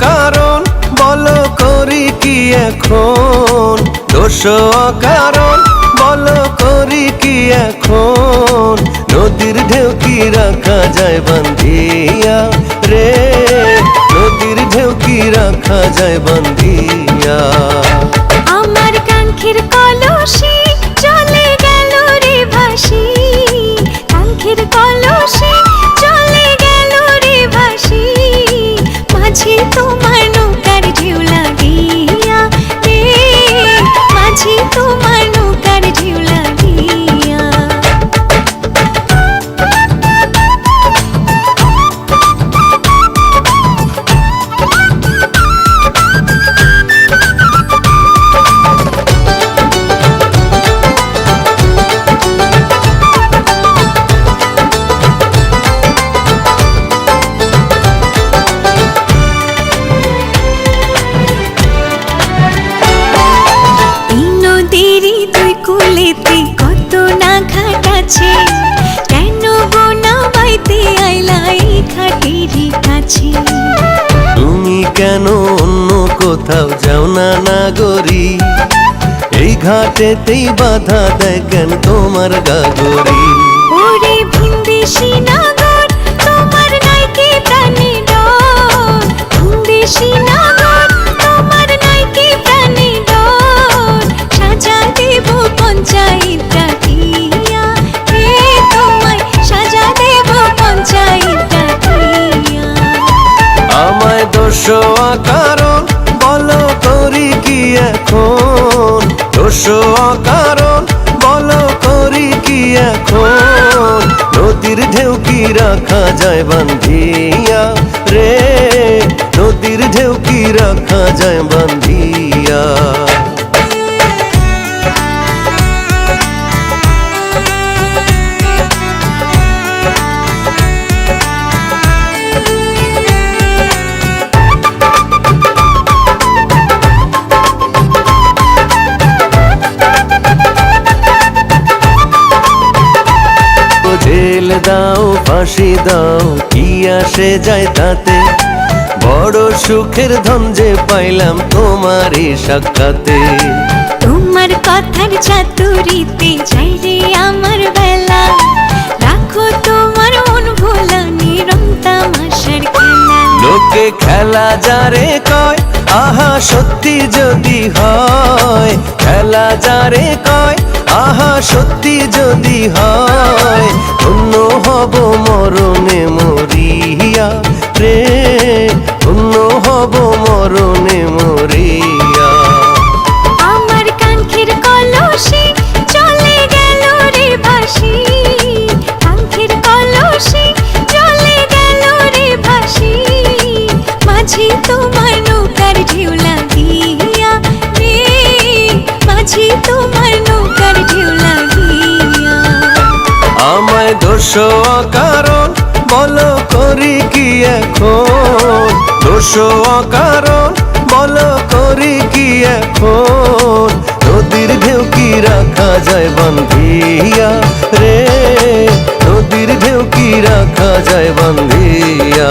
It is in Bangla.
কারণ, বল করি কি এখন? দোষ কারণ, বল করি কি এখন? নদীর ঢেউ কি রাখা যায় বান্ধিয়া রে? নদীর ঢেউ কি রাখা যায় বান্ধিয়া কোথাও যাও না নাগরি। এই ঘাটেতেই বাধা দেয় কেন তোমার গাগরি। ওরে ভিনদেশি নাগর তোমার নাইকে প্রাণে ডর ভিনদেশি নাগর তোমার নাইকে প্রাণে ডর সাজা দেব হে তোমায় সাজা দেব পঞ্চায়েত ডাকিয়া আমায় দোষ কারণ এখন? দোষ কারণ বলো করি কি এখন? নদীর ঢেউ কি রাখা যায় বান্ধিয়া রে? নদীর ঢেউ কি রাখা যায় বান্ধিয়া জেল দাও ফাঁসি দাও কি আসে যায় তাতে? বড় সুখের ধন যে পাইলাম তোমারই সাক্ষাতে। তোমার কথার চাতুরিতে যাই রে আমার বেলা। রাখো তোমার মন ভোলা নিরম তামাশার খেলা। লোকে খেলা যারে কয় আহা সত্যি যদি হয়। খেলা যারে কয় আহা সত্যি যদি হয়। হব মরণে মরিয়া, রে অন্য হব মরণে মরিয়া। আমার কাঙ্ক্ষের কলসি চলে গেল রে ভাসি, কাঙ্ক্ষের কলসি চলে গেল রে ভাসি, মাঝি তোমার নৌকার ঢেউ লাগিয়া, রে মাঝি তোমার নৌকার আমায় দোষ কারণ বল করি কি এখন? দোষ কারণ বল করি কি এখন? নদীর ঢেউ কি রাখা যায় বান্ধিয়া রে? নদীর ঢেউ কি রাখা যায় বান্ধিয়া?